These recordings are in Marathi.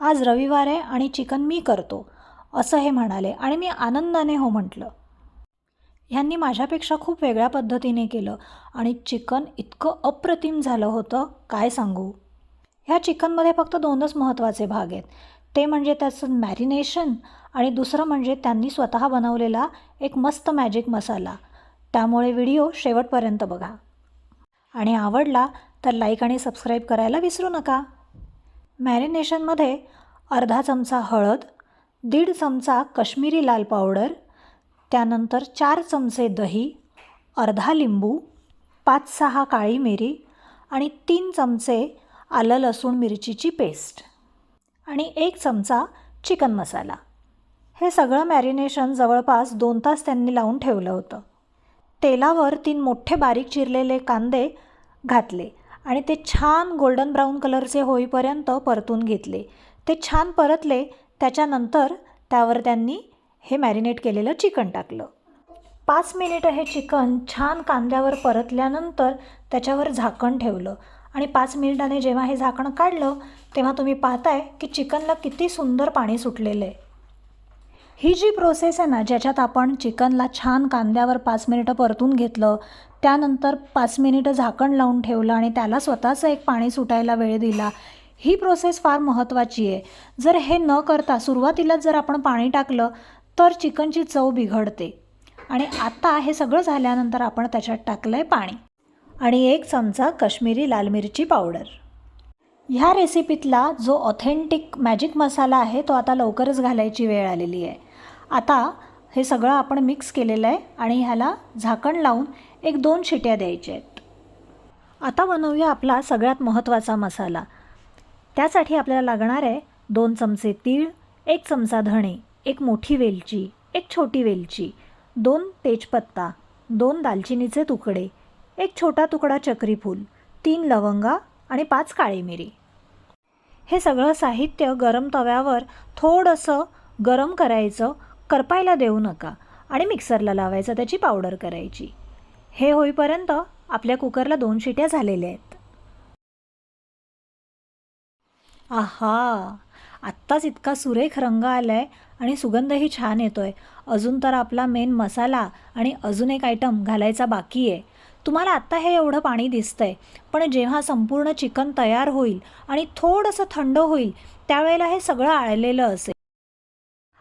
आज रविवार आहे आणि चिकन मी करतो असं हे म्हणाले आणि मी आनंदाने हो म्हटलं. ह्यांनी माझ्यापेक्षा खूप वेगळ्या पद्धतीने केलं आणि चिकन इतकं अप्रतिम झालं होतं काय सांगू? ह्या चिकनमध्ये फक्त दोनच महत्त्वाचे भाग आहेत. ते म्हणजे त्याचं मॅरिनेशन आणि दुसरं म्हणजे त्यांनी स्वतः बनवलेला एक मस्त मॅजिक मसाला. त्यामुळे व्हिडिओ शेवटपर्यंत बघा. आणि आवडला तर लाईक आणि सबस्क्राईब करायला विसरू नका. मॅरिनेशनमध्ये अर्धा चमचा हळद दीड चमचा कश्मीरी लाल पावडर त्यानंतर चार चमचे दही अर्धा लिंबू पाच सहा काळी मिरी आणि तीन चमचे आलं लसूण मिरचीची पेस्ट आणि एक चमचा चिकन मसाला. हे सगळं मॅरिनेशन जवळपास दोन तास त्यांनी लावून ठेवलं होतं. तेलावर तीन मोठे बारीक चिरलेले कांदे घातले. आणि ते छान गोल्डन ब्राऊन कलरचे होईपर्यंत परतून घेतले. ते छान परतले त्याच्यानंतर त्यावर त्यांनी हे मॅरिनेट केलेलं चिकन टाकलं. पाच मिनिटं हे चिकन छान कांद्यावर परतल्यानंतर त्याच्यावर झाकण ठेवलं. आणि पाच मिनिटाने जेव्हा हे झाकण काढलं तेव्हा तुम्ही पाहताय की चिकनला किती सुंदर पाणी सुटलेलं आहे. ही जी प्रोसेस आहे ना ज्याच्यात आपण चिकनला छान कांद्यावर पाच मिनिटं परतून घेतलं त्यानंतर पाच मिनिटं झाकण लावून ठेवलं आणि त्याला स्वतःचं एक पाणी सुटायला वेळ दिला ही प्रोसेस फार महत्त्वाची आहे. जर हे न करता सुरुवातीलाच जर आपण पाणी टाकलं तर चिकनची चव बिघडते. आणि आता हे सगळं झाल्यानंतर आपण त्याच्यात टाकलं आहे पाणी. आणि एक चमचा कश्मीरी लाल मिरची पावडर. ह्या रेसिपीतला जो ऑथेंटिक मॅजिक मसाला आहे तो आता लवकरच घालायची वेळ आलेली आहे. आता हे सगळं आपण मिक्स केलेलं आहे आणि ह्याला झाकण लावून एक दोन शिट्या द्यायच्या आहेत. आता बनवूया आपला सगळ्यात महत्त्वाचा मसाला. त्यासाठी आपल्याला लागणार आहे दोन चमचे तीळ एक चमचा धणे एक मोठी वेलची एक छोटी वेलची दोन तेजपत्ता दोन दालचिनीचे तुकडे एक छोटा तुकडा चक्रीफूल तीन लवंगा आणि पाच काळी मिरी. हे सगळं साहित्य गरम तव्यावर थोडंसं गरम करायचं करपायला देऊ नका आणि मिक्सरला लावायचा त्याची पावडर करायची. हे होईपर्यंत आपल्या कुकरला दोन शिट्या झालेल्या आहेत. आहा! आत्ताच इतका सुरेख रंग आला आहे आणि सुगंधही छान येतो आहे अजून तर आपला मेन मसाला आणि अजून एक आयटम घालायचा बाकी आहे. तुम्हाला आत्ता हे एवढं पाणी दिसतंय पण जेव्हा संपूर्ण चिकन तयार होईल आणि थोडंसं थंड होईल त्यावेळेला हे सगळं आळलेलं असेल.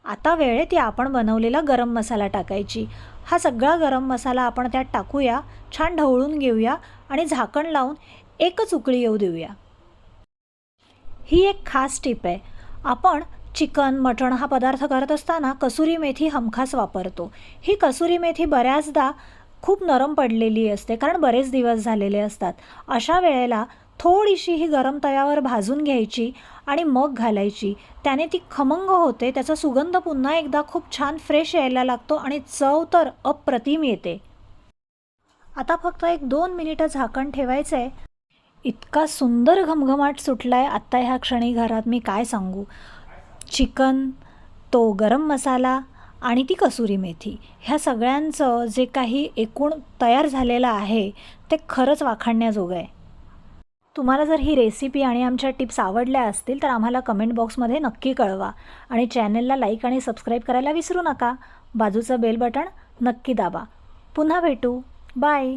आता वेळ आहे ती आपण बनवलेला गरम मसाला टाकायची. हा सगळा गरम मसाला आपण त्यात टाकूया छान ढवळून घेऊया आणि झाकण लावून एकच उकळी येऊ देऊया. ही एक खास टीप आहे. आपण चिकन मटण हा पदार्थ करत असताना कसुरी मेथी हमखास वापरतो. ही कसुरी मेथी बऱ्याचदा खूप नरम पडलेली असते कारण बरेच दिवस झालेले असतात. अशा वेळेला थोडीशी ही गरम तव्यावर भाजून घ्यायची आणि मग घालायची. त्याने ती खमंग होते त्याचा सुगंध पुन्हा एकदा खूप छान फ्रेश यायला लागतो आणि चव तर अप्रतिम येते. आता फक्त एक दोन मिनिटं झाकण ठेवायचं आहे इतका सुंदर घमघमाट सुटला आहे आत्ता ह्या क्षणी घरात मी काय सांगू. चिकन तो गरम मसाला आणि ती कसुरी मेथी. ह्या सगळ्यांचं जे काही एकूण तयार झालेलं आहे ते खरंच वाखाणण्याजोगं आहे. तुम्हाला जर ही रेसिपी आणि आमच्या टिप्स आवडल्या असतील तर आम्हाला कमेंट बॉक्समध्ये नक्की कळवा. आणि चॅनलला लाईक आणि सबस्क्राईब करायला विसरू नका. बाजूचं बेल बटण नक्की दाबा. पुन्हा भेटू. बाय